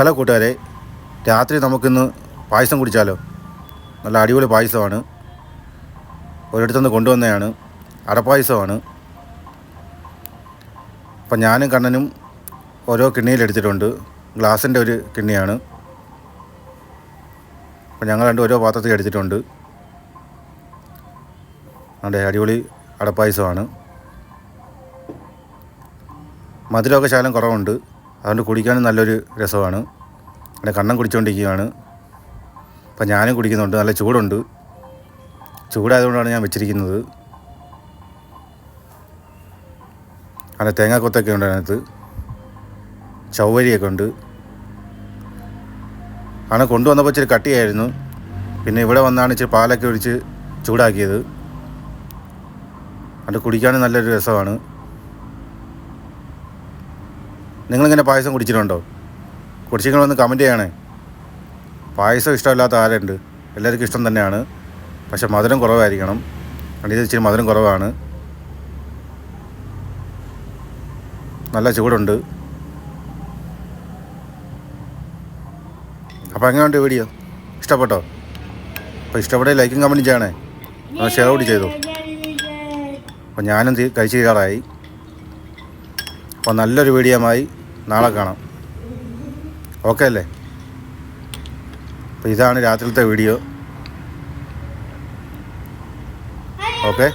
Hello കൂട്ടുകാരെ. രാത്രി നമുക്കിന്ന് പായസം കുടിച്ചാലോ? നല്ല അടിപൊളി പായസമാണ്. ഒരിടത്തുനിന്ന് കൊണ്ടുവന്നതാണ്. അടപ്പായസമാണ്. അപ്പം ഞാനും കണ്ണനും ഓരോ കിണ്ണിയിലെടുത്തിട്ടുണ്ട് ഗ്ലാസിന്റെ ഒരു കിണ്ണിയാണ്. അപ്പം ഞങ്ങൾ രണ്ട് ഓരോ പാത്രത്തിൽ എടുത്തിട്ടുണ്ട്. അതെ അടിപൊളി അടപ്പായസമാണ്. മധുരമൊക്കെ ശകലം കുറവുണ്ട്. അതുകൊണ്ട് കുടിക്കാനും നല്ലൊരു രസമാണ്. എന്റെ കണ്ണം കുടിച്ചുകൊണ്ടിരിക്കുകയാണ് അപ്പം ഞാനും കുടിക്കുന്നുണ്ട്. നല്ല ചൂടുണ്ട്. ചൂടായതുകൊണ്ടാണ് ഞാൻ വെച്ചിരിക്കുന്നത്. അങ്ങനെ തേങ്ങാക്കൊത്തൊക്കെ ഉണ്ട് അതിനകത്ത്. ചൗവരിയൊക്കെ ഉണ്ട്. അങ്ങനെ കൊണ്ടുവന്നപ്പോൾ ഇച്ചിരി കട്ടിയായിരുന്നു. പിന്നെ ഇവിടെ വന്നാണ് ഇച്ചിരി പാലൊക്കെ ഒഴിച്ച് ചൂടാക്കിയത്. അത് കുടിക്കാനും നല്ലൊരു രസമാണ്. നിങ്ങളിങ്ങനെ പായസം കുടിച്ചിട്ടുണ്ടോ? കുടിച്ചിങ്ങനെ ഒന്ന് കമന്റ് ചെയ്യണേ. പായസം ഇഷ്ടമില്ലാത്ത ആരുണ്ട്? എല്ലാവർക്കും ഇഷ്ടം തന്നെയാണ്. പക്ഷെ മധുരം കുറവായിരിക്കണം. കാരണം ഇത് ഇച്ചിരി മധുരം കുറവാണ്. നല്ല ചൂടുണ്ട്. അപ്പോൾ എങ്ങനെയുണ്ട് വീഡിയോ ഇഷ്ടപ്പെട്ടോ? അപ്പോൾ ഇഷ്ടപ്പെട്ട ലൈക്കും കമന്റും ചെയ്യണേ. ഒന്ന് ഷെയർ കൂടി ചെയ്തു. അപ്പോൾ ഞാനും കഴിച്ച് തീരാറായി. അപ്പോൾ നല്ലൊരു വീഡിയോമായി നാളെ കാണാം. ഓക്കെ അല്ലേ? അപ്പോൾ ഇതാണ് രാത്രിയിലത്തെ വീഡിയോ ഓക്കെ